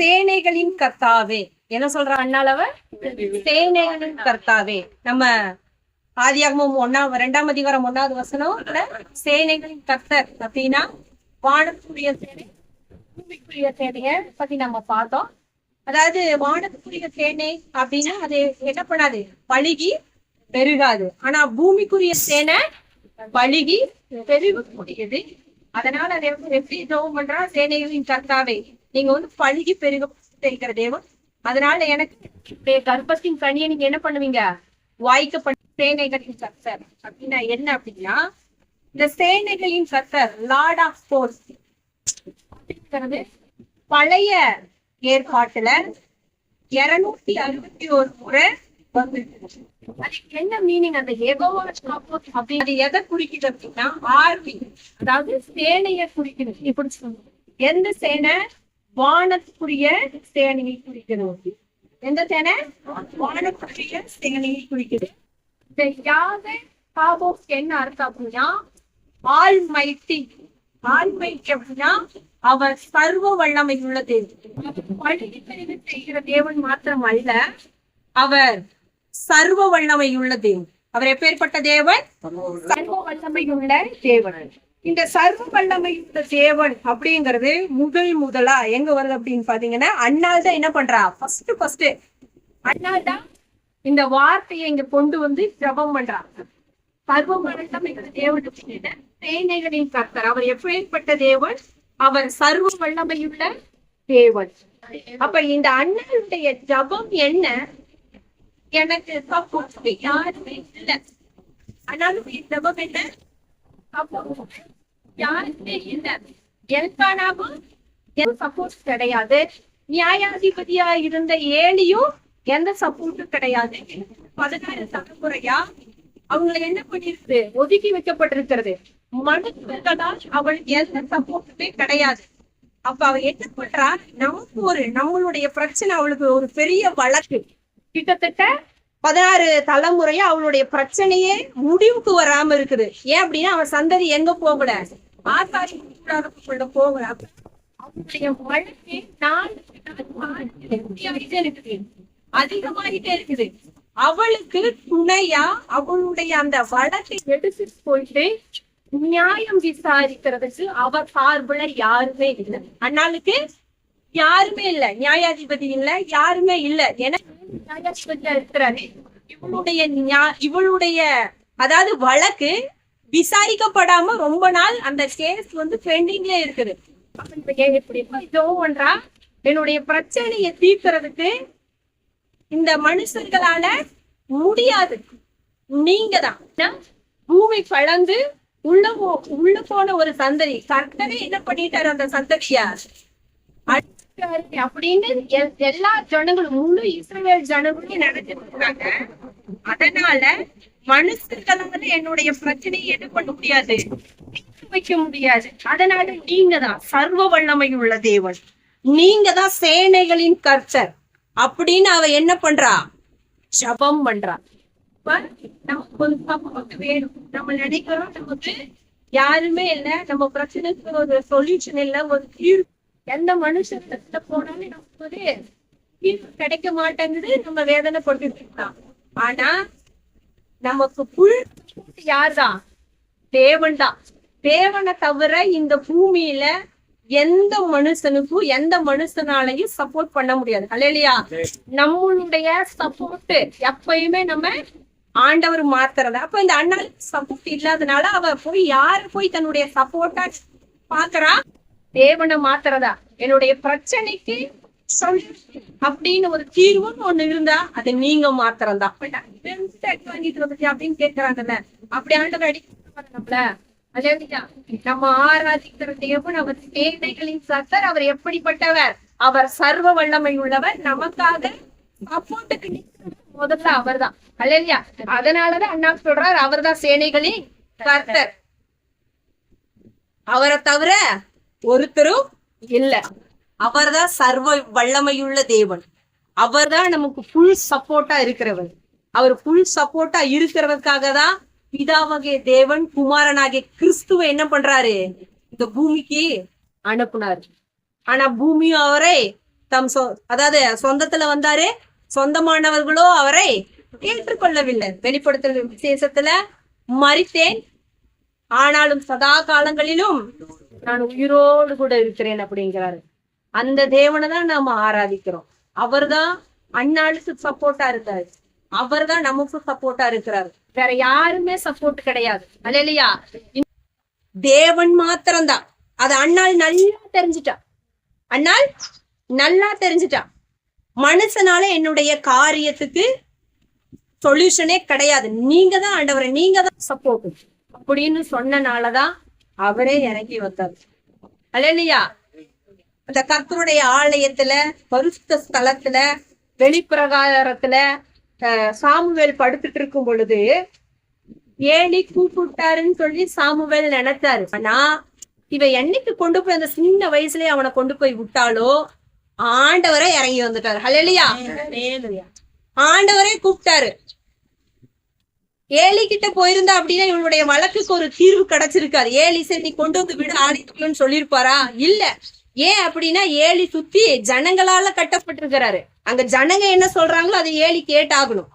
சேனைகளின் கர்த்தாவே. என்ன சொல்ற அண்ணாளவ? சேனைகளின் கர்த்தாவே. நம்ம ஆதியாகமும் ஒன்னாம் ரெண்டாம் அதிகாரம் ஒன்னாவது வசனம் சேனைகளின் கர்த்தர் அப்படின்னா வானத்துக்குரிய சேனை பூமிக்குரிய சேனைய பத்தி நம்ம பார்த்தோம். அதாவது வானத்துக்குரிய சேனை அப்படின்னா அது என்ன பண்ணாது? பழுகி பெருகாது. ஆனா பூமிக்குரிய சேனை பழுகி பெருகக்கூடியது. அதனால அதை வந்து எப்படி ஜோம் பண்றா? சேனைகளின் கர்த்தாவே. நீங்க வந்து பழுகி பெருக இருக்கிற தேவன். அதனால எனக்கு கர்ப்பத்தின் கனியை நீங்க என்ன பண்ணுவீங்க? வாய்க்கப்பட்ட சேனைகளின் கர்த்தர். அப்படின்னா என்ன அப்படின்னா இந்த சேனைகளின் கர்த்தர் லார்ட் ஆஃப் ஸ்போர்ட்ஸ் அப்படிங்கிறது பழைய ஏற்பாட்டுல இருநூத்தி அறுபத்தி ஒரு முறை வந்திருக்கு அதுக்கு என்ன மீனிங் அந்த எகோவா அப்படி அது எதை குறிக்குது அப்படின்னா ஆர்மி. அதாவது சேனையை குறிக்குது. இப்படி சொல்லணும் எந்த சேனை? வானத்துக்குரிய சேனையை குறிக்கிறது. எந்த சேனை? வானத்துக்குரிய சேனையை குறிக்குது இந்த யாவை என்ன அர்த்தம் அப்படின்னா ஆல் மைட்டி ஆல் மைட்டி அப்படின்னா அவர் சர்வ வல்லமை உள்ள தேவன் செய்கிற தேவன் மாத்திரம் அல்ல அவர் சர்வ வல்லமை உள்ள தேவன் அவர் எப்பேற்பட்ட தேவன்? சர்வ வல்லமை உள்ள தேவன். இந்த சர்வ வல்லமையுள்ள தேவன் அப்படிங்கிறது முதல் முதலா எங்க வருது அப்படின்னு பாத்தீங்கன்னா அண்ணால் தான் என்ன பண்றா? ஃபர்ஸ்ட் ஃபர்ஸ்ட் அண்ணால் தான் இந்த வார்த்தையை இங்க கொண்டு வந்து ஜபம் பண்றாங்க சர்வ வல்லமை தேவன் அப்படின்னு கர்த்தர். அவர் எப்பேற்பட்ட தேவன்? அவர் சர்வ வல்லமையுள்ள தேவன். அப்ப இந்த அண்ணனுடைய ஜபம் என்ன? எனக்கு யாருமே இல்ல. ஆனாலும் இந்த ஜபம் என்ன? Support எல்கானாவும் சப்போர்ட் கிடையாது. நியாயாதிபதியா இருந்த ஏலியும் எந்த சப்போர்ட்டும் கிடையாது. பதினாறு தலைமுறையா அவங்களை என்ன பண்ணிருக்கு ஒதுக்கி வைக்கப்பட்டிருக்கிறது. மனுஷர்களால் அவள் எந்த சப்போர்ட்டுமே கிடையாது. அப்ப அவ என்ன பண்றா? நமக்கு ஒரு நம்மளுடைய பிரச்சனை அவளுக்கு ஒரு பெரிய வழக்கு. கிட்டத்தட்ட பதினாறு தலைமுறையா அவளுடைய பிரச்சனையே முடிவுக்கு வராம இருக்குது. ஏன் அப்படின்னா அவன் சந்ததி எங்க போகல? ஆசாரி போகல. வழக்கு இருக்குது அதிகமாகிட்டே இருக்குது. அவளுக்கு துணையா அவளுடைய அந்த வழக்கை எடுத்துட்டு போயிட்டு நியாயம் விசாரிக்கிறதுக்கு அவர் சார்புல யாருமே இல்லை. அண்ணாளுக்கு யாருமே இல்ல. நியாயாதிபதி இல்ல யாருமே இல்ல. ஏன்னா இருக்கிறாரு இவளுடைய இவளுடைய அதாவது வழக்கு விசாரிக்கப்படாம ரொம்ப நாள் அந்த கேஸ் வந்து பெண்டிங்ல இருக்குது. இதோ என்னுடைய பிரச்சனையை தீர்க்கறதுக்கு இந்த மனுஷர்களால முடியாது. நீங்க தான் பூமி பழந்து உள்ள போ- உள்ள போன ஒரு சந்ததி. கர்த்தரே என்ன பண்ணிட்டாரு அந்த சந்ததிய அப்படின்னு எல்லா ஜனங்களும் முழு இஸ்ரேல் ஜனங்களும் நினைச்சிட்டு இருக்காங்க அதனால மனுஷர்களால என்னுடைய பிரச்சனையை என்ன பண்ண முடியாது வைக்க முடியாது. அதனால நீங்க தான் சர்வ வல்லமை உள்ள தேவன். நீங்க தான் சேனைகளின் கர்த்தர். அப்படின்னு அவ என்ன பண்றா? ஜபம் பண்றா. நமக்கு ஒரு வேணும். நம்ம நினைக்கிறோம் நமக்கு யாருமே இல்ல. நம்ம பிரச்சனைக்கு ஒரு சொல்யூஷன் இல்ல. ஒரு தீர்வு எந்த மனுஷத்துல போனாலும் நமக்கு ஒரு தீர்வு கிடைக்க மாட்டேங்குது நம்ம வேதனை இருக்கலாம் ஆனா நமக்கு புல் யார்தான்? தேவன் தான் தேவனை தவிர இந்த பூமியில எந்த மனுஷனுக்கும் எந்த மனுஷனாலையும் சப்போர்ட் பண்ண முடியாது. அல்லையா நம்மளுடைய சப்போர்ட் எப்பயுமே நம்ம ஆண்டவர் மாத்துறது. அப்ப இந்த அண்ணா சப்போர்ட் இல்லாதனால அவ போய் யாரு போய் தன்னுடைய சப்போர்ட்டா பாக்குறா தேவனை மாத்துறதா என்னுடைய பிரச்சனைக்கு அப்படின்னு ஒரு தீர்வுன்னு ஒண்ணு இருந்தா அது நீங்க மாத்திரம் தான் வாங்கிட்டு வந்துச்சு அப்படின்னு கேக்குறாங்கல்ல. அப்படி ஆண்டவர் அடிக்க நம்மள நம்ம ஆராதிக்கிற தேவன் அவர் சேனைகளின் சத்தர் அவர் எப்படிப்பட்டவர்? அவர் சர்வ வல்லமை உள்ளவர். நமக்காக சப்போர்ட்டுக்கு முதல்ல முதல்ல அவர்தான். அல்லையா அதனாலதான் அண்ணா சொல்றார் அவர்தான் சேனைகளின் கர்த்தர். அவரை தவிர ஒருத்தரும் இல்ல. அவர்தான் சர்வ வல்லமையுள்ள தேவன். அவர்தான் நமக்கு ஃபுல் சப்போர்ட்டா இருக்கிறவர். அவர் ஃபுல் சப்போர்ட்டா இருக்கிறவருக்காக தான் பிதாவாகிய தேவன் குமாரனாகிய கிறிஸ்துவ என்ன பண்றாரு? இந்த பூமிக்கு அனுப்புனாரு. ஆனா பூமியும் அவரை தம் சொ அதாவது சொந்தத்துல வந்தாரு. சொந்தமானவர்களோ அவரை ஏற்றுக்கொள்ளவில்லை. வெளிப்படுத்தல் விசேஷத்துல மறித்தேன். ஆனாலும் சதா காலங்களிலும் நான் உயிரோடு கூட இருக்கிறேன் அப்படிங்கிறாரு. அந்த தேவனை தான் நாம ஆராதிக்கிறோம். அவர் தான் அண்ணாளுக்கு சப்போர்ட்டா இருக்காரு அவர்தான் நமக்கு சப்போர்ட்டா இருக்கிறாரு. வேற யாருமே சப்போர்ட் கிடையாது. அல்லையா தேவன் மாத்திரம்தான். அது அண்ணாள் நல்லா தெரிஞ்சிட்டா. அண்ணாள் நல்லா தெரிஞ்சிட்டா. மனுஷனால என்னுடைய காரியத்துக்கு சொல்யூஷனே கிடையாது. நீங்க தான் ஆண்டவரை நீங்க தான் சப்போர்ட் அப்படின்னு சொன்னனாலதான் அவரே இறங்கி வந்தார். அல்லையா அந்த கர்த்தருடைய ஆலயத்துல பரிசுத்த ஸ்தலத்துல வெளிப்பிரகாரத்துல சாமுவேல் படுத்துட்டு இருக்கும் பொழுது ஏலி கூப்பிட்டாருன்னு சொல்லி சாமுவேல் நினைச்சாரு ஆனா இவ என்னைக்கு கொண்டு போய் அந்த சின்ன வயசுலயே அவனை கொண்டு போய் விட்டாலோ ஆண்டவரே இறங்கி வந்துட்டாரு. ஹalleluya ஆண்டவரே கூப்பிட்டாரு. ஏலி கிட்ட போயிருந்தா அப்படின்னா இவனுடைய வழக்குக்கு ஒரு தீர்வு கிடைச்சிருக்காரு ஏலி சரி நீ கொண்டு வந்து விட ஆடிட்டுன்னு சொல்லியிருப்பாரா? இல்ல. ஏன் அப்படின்னா ஏலி சுத்தி ஜனங்களால கட்டப்பட்டிருக்கிறாரு. அங்க ஜனங்க என்ன சொல்றாங்களோ அதை ஏலி கேட்டாகணும்.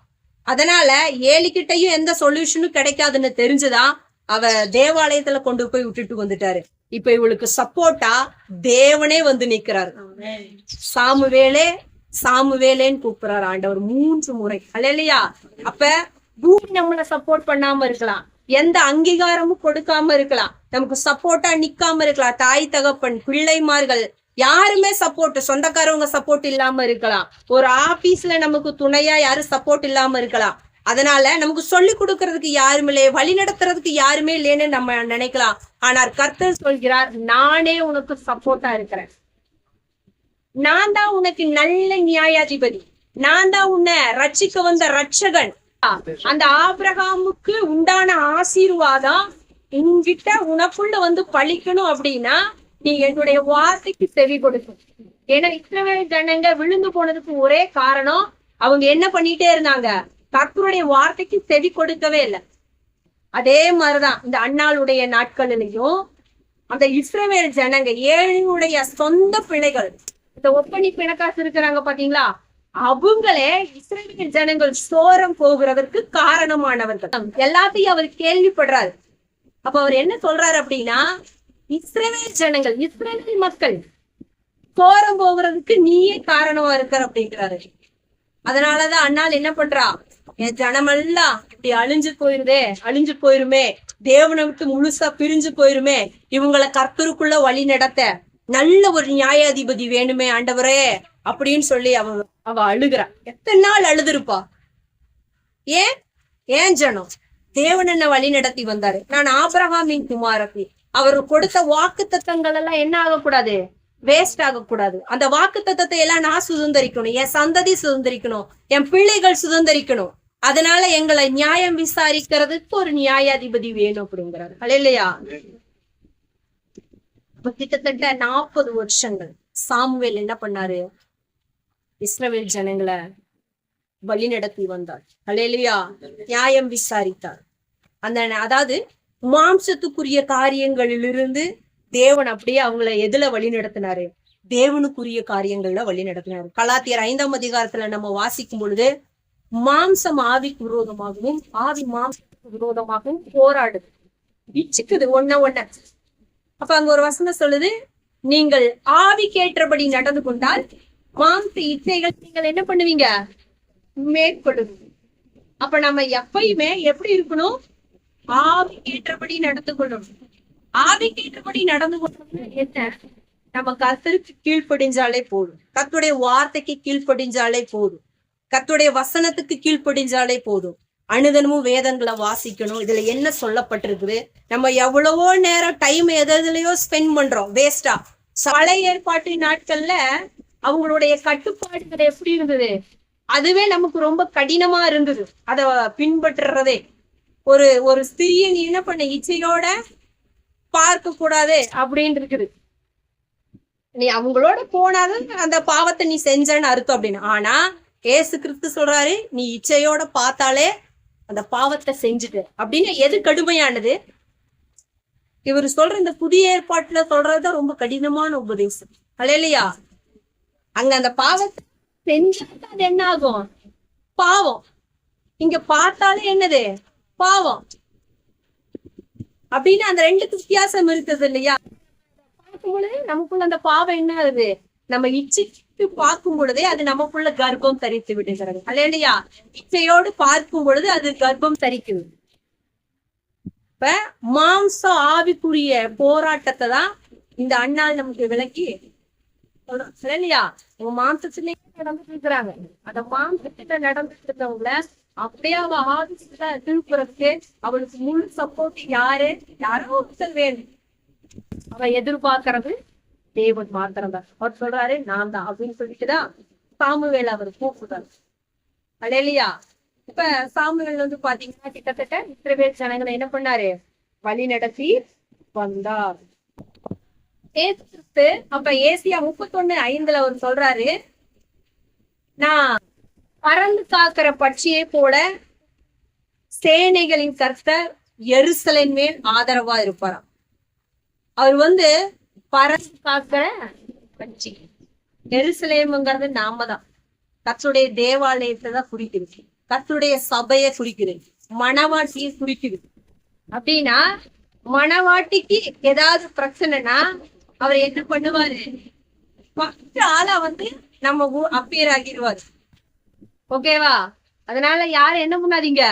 அதனால ஏலி கிட்டையும் எந்த சொல்யூஷனும் கிடைக்காதுன்னு தெரிஞ்சுதான் அவ தேவாலயத்துல கொண்டு போய் விட்டுட்டு வந்துட்டாரு. இப்ப இவளுக்கு சப்போர்ட்டா தேவனே வந்து நிக்கிறாரு. சாமுவேலே சாமுவேலேன்னு கூப்பிடுறாரு ஆண்டவர் மூன்று முறை. அல்லையா அப்ப பூமி நம்மள சப்போர்ட் பண்ணாம இருக்கலாம். எந்த அங்கீகாரமும் கொடுக்காம இருக்கலாம். நமக்கு சப்போர்ட்டா நிக்காம இருக்கலாம். தாய் தகப்பன் பிள்ளைமார்கள் யாருமே சப்போர்ட் சொந்தக்காரவங்க சப்போர்ட் இல்லாம இருக்கலாம். ஒரு ஆபீஸ்ல நமக்கு துணையா யாரும் சப்போர்ட் இல்லாம இருக்கலாம். அதனால நமக்கு சொல்லி கொடுக்கறதுக்கு யாரும் இல்லை வழி நடத்துறதுக்கு யாருமே இல்லைன்னு நம்ம நினைக்கலாம். ஆனால் கர்த்தர் சொல்கிறார் நானே உனக்கு சப்போர்ட்டா இருக்கிறேன். நான் தான் உனக்கு நல்ல நியாயாதிபதி. நான் தான் உன்னை ரட்சிக்க வந்த ரட்சகன் அந்த ஆபிரகாமுக்கு உண்டான ஆசீர்வாதம் உன்கிட்ட உனக்குள்ள வந்து பழிக்கணும் அப்படின்னா நீ என்னுடைய வார்த்தைக்கு செவி கொடுக்கும். ஏன்னா இஸ்ரவேல் ஜனங்க விழுந்து போனதுக்கு ஒரே காரணம் அவங்க என்ன பண்ணிட்டே இருந்தாங்க? கர்த்தருடைய வார்த்தைக்கு செவி கொடுக்கவே இல்லை. அதே மாதிரிதான் இந்த அண்ணாளுடைய நாட்களிலையும் அந்த இஸ்ரவேல் ஜனங்க ஏழையுடைய சொந்த பிள்ளைகள் இந்த ஒப்பனி பிணக்காசு இருக்கிறாங்க பாத்தீங்களா? அவங்களே இஸ்ரேலிய ஜனங்கள் சோரம் போகிறதற்கு காரணமானவர்கள். எல்லாத்தையும் அவர் கேள்விப்படுறாரு. அப்ப அவர் என்ன சொல்றாரு அப்படின்னா இஸ்ரேல் ஜனங்கள் இஸ்ரேல் மக்கள் சோரம் போகிறதுக்கு நீயே காரணமா இருக்கிற அப்படிங்கிறாரு. அதனாலதான் அண்ணால் என்ன பண்றா என் ஜனமெல்லாம் இப்படி அழிஞ்சு போயிருதே அழிஞ்சு போயிருமே தேவனை விட்டு முழுசா பிரிஞ்சு போயிருமே இவங்களை கர்த்தருக்குள்ள வழி நடத்த நல்ல ஒரு நியாயாதிபதி வேணுமே ஆண்டவரே. அப்படின்னு சொல்லி அவ அவ அழுகிறா. எத்தனை நாள் அழுதுருப்பா? ஏன்? ஏன் ஜனம்? தேவன் என்ன வழி நடத்தி வந்தாரு? நான் ஆபரகாமின் குமாரத்தி. அவர் கொடுத்த வாக்கு தத்தங்கள் எல்லாம் என்ன ஆகக்கூடாது? வேஸ்ட் ஆகக்கூடாது. அந்த வாக்கு தத்தத்தை எல்லாம் நான் சுதந்திரிக்கணும். என் சந்ததி சுதந்திரிக்கணும். என் பிள்ளைகள் சுதந்திரிக்கணும். அதனால எங்களை நியாயம் விசாரிக்கிறதுக்கு ஒரு நியாயாதிபதி வேணும் அப்படிங்கிறாரு. இல்லையா கிட்டத்தட்ட நாற்பது வருஷங்கள் சாமுவேல் என்ன பண்ணாரு? இஸ்ரவேல் ஜனங்களை வழி நடத்தி வந்தார். அலையிலையா நியாயம் விசாரித்தார். அந்த அதாவது மாம்சத்துக்குரிய காரியங்களிலிருந்து தேவன் அப்படியே அவங்கள எதுல வழி நடத்தினாரு தேவனுக்குரிய காரியங்கள்ல வழி நடத்தினாரு கலாத்தியர் ஐந்தாம் அதிகாரத்துல நம்ம வாசிக்கும் பொழுது மாம்சம் ஆவிக்கு விரோதமாகவும் ஆவி மாம்சத்துக்கு விரோதமாகவும் போராடுது. இச்சுக்குது ஒன்ன ஒன்ன அப்ப அங்க ஒரு வசனம் சொல்லுது நீங்கள் ஆவி கேட்டபடி நடந்து கொண்டால் மாம்ச இச்சைகள் நீங்கள் என்ன பண்ணுவீங்க? மேற்கொள்ளுவீங்க அப்ப நம்ம எப்பயுமே எப்படி இருக்கணும்? ஆவி கேட்டபடி நடந்து கொள்ளணும். ஆவி கேட்டபடி நடந்து கொள்ளணும்னா என்ன? நம்ம கத்தருக்கு கீழ்ப்படிஞ்சாலே போதும். கத்துடைய வார்த்தைக்கு கீழ்ப்படிஞ்சாலே போதும். கத்துடைய வசனத்துக்கு கீழ்ப்படிஞ்சாலே போதும். அனுதனமும் வேதங்களை வாசிக்கணும். இதுல என்ன சொல்லப்பட்டிருக்குது? நம்ம எவ்வளவோ நேரம் டைம் எதுலயோ ஸ்பெண்ட் பண்றோம். வேஸ்டா பழைய ஏற்பாட்டு நாட்கள்ல அவங்களுடைய கட்டுப்பாடுகள் எப்படி இருந்தது? அதுவே நமக்கு ரொம்ப கடினமா இருந்தது. அத பின்பற்றுறதே. ஒரு ஒரு ஸ்திரியை நீ என்ன பண்ண? இச்சையோட பார்க்க கூடாது. அப்படின்னு இருக்குது. நீ அவங்களோட போனாதான் அந்த பாவத்தை நீ செஞ்சன்னு அர்த்தம் அப்படின்னு. ஆனா ஏசு கிறிஸ்து சொல்றாரு நீ இச்சையோட பார்த்தாலே அந்த பாவத்தை செஞ்சுட்டு அப்படின்னு எது கடுமையானது? இவர் சொல்ற இந்த புதிய ஏற்பாட்டுல சொல்றதுதான் ரொம்ப கடினமான உபதேசம். அல்லையா அங்க அந்த பாவத்தை செஞ்சா அது என்ன ஆகும் பாவம். இங்க பார்த்தாலே என்னது? பாவம். அப்படின்னு அந்த ரெண்டுக்கு வித்தியாசம் இருக்குது இல்லையா? பார்க்கும் பொழுது நமக்குள்ள அந்த பாவம் என்ன ஆகுது? நம்ம இச்சைக்கு பார்க்கும் பொழுதே அது நமக்குள்ள கர்ப்பம் தரித்து விடுகிறது. அல்ல இல்லையா இச்சையோடு பார்க்கும் பொழுது அது கர்ப்பம் தரிக்குது இப்ப மாம்ச ஆவிக்குரிய போராட்டத்தை தான் இந்த அண்ணால் நமக்கு விளக்கி சரியா? இல்லையா உங்க மாம்சத்திலே நடந்துட்டு இருக்கிறாங்க. அந்த மாம்சத்திட்ட நடந்துட்டு இருக்கவங்கள அப்படியே அவ ஆபீஸ்ல திருப்புறதுக்கு அவளுக்கு முழு சப்போர்ட் யாரு? யாரோ ஒருத்தர் வேணும். அவ எதிர்பார்க்கறது தேவன் மாத்திரம் தான். அவர் சொல்றாரு நான் தான். அப்படின்னு சொல்லிட்டுதான் சாமுவேல் அவர் கூப்பிடுறாரு. அடையலையா இப்ப சாமுவேல் வந்து பாத்தீங்கன்னா கிட்டத்தட்ட இஸ்ரவேல் ஜனங்களை என்ன பண்ணாரு? வழி நடத்தி வந்தார். ஏசு அப்ப ஏசியா முப்பத்தொன்னு ஐந்துல அவர் சொல்றாரு நான் பறந்து காக்கிற பட்சியை போல சேனைகளின் கர்த்தர் எருசலின் மேல் ஆதரவா இருப்பாராம். அவர் வந்து பறந்து காக்கிற பட்சி. எருசலேமுங்கிறது நாம தான். கத்துடைய தேவாலயத்தை தான் குறிக்குது கத்துடைய சபையை குறிக்குது மணவாட்டியை குறிக்குது அப்படின்னா மணவாட்டிக்கு ஏதாவது பிரச்சனைனா அவர் என்ன பண்ணுவாரு? ஃபர்ஸ்ட் ஆளா வந்து நம்ம அப்பியர் ஆகிடுவாரு ஓகேவா? அதனால யாரும் என்ன பண்ணாதீங்க?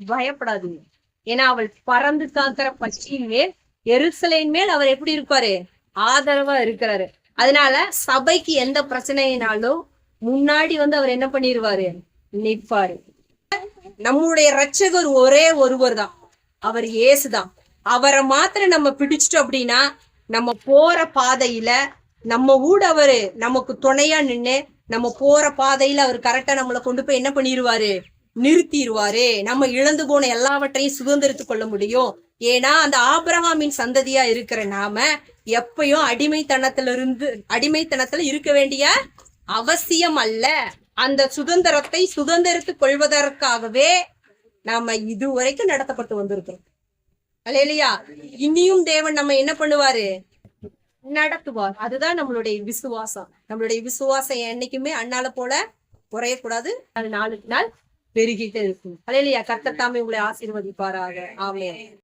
பயப்படாதீங்க. ஏன்னா அவள் பறந்து காக்கிற பட்சியின் மேல் எருசலேன் மேல் அவர் எப்படி இருப்பாரு? ஆதரவா இருக்கிறாரு. அதனால சபைக்கு எந்த பிரச்சனைனாலும் முன்னாடி வந்து அவர் என்ன பண்ணிடுவாரு நிற்பாரு. நம்முடைய ரட்சகர் ஒரே ஒருவர் தான் அவர் இயேசுதான். அவரை மாத்திரம் நம்ம பிடிச்சிட்டோம் அப்படின்னா நம்ம போற பாதையில நம்ம கூட அவரு நமக்கு துணையா நின்று நம்ம போற பாதையில அவர் கரெக்டா நம்மளை கொண்டு போய் என்ன பண்ணிடுவாரு நிறுத்திடுவாரு நம்ம இழந்து போன எல்லாவற்றையும் சுதந்திரித்துக் கொள்ள முடியும். ஏன்னா அந்த ஆபிரகாமின் சந்ததியா இருக்கிற நாம எப்பயும் அடிமைத்தனத்துல இருந்து அடிமைத்தனத்துல இருக்க வேண்டிய அவசியம் அல்ல. அந்த சுதந்திரத்தை சுதந்திரத்து கொள்வதற்காகவே நாம இதுவரைக்கும் நடத்தப்பட்டு வந்திருக்கிறோம். இல்லையா இனியும் தேவன் நம்ம என்ன பண்ணுவாரு? நடத்துவார். அதுதான் நம்மளுடைய விசுவாசம். நம்மளுடைய விசுவாசம் என்னைக்குமே அண்ணால போல குறையக்கூடாது. அது நாளுக்கு நாள் பெருகிட்டே இருக்கும். இல்லையா கர்த்தத்தாமே உங்களை ஆசீர்வதிப்பாராக. ஆமே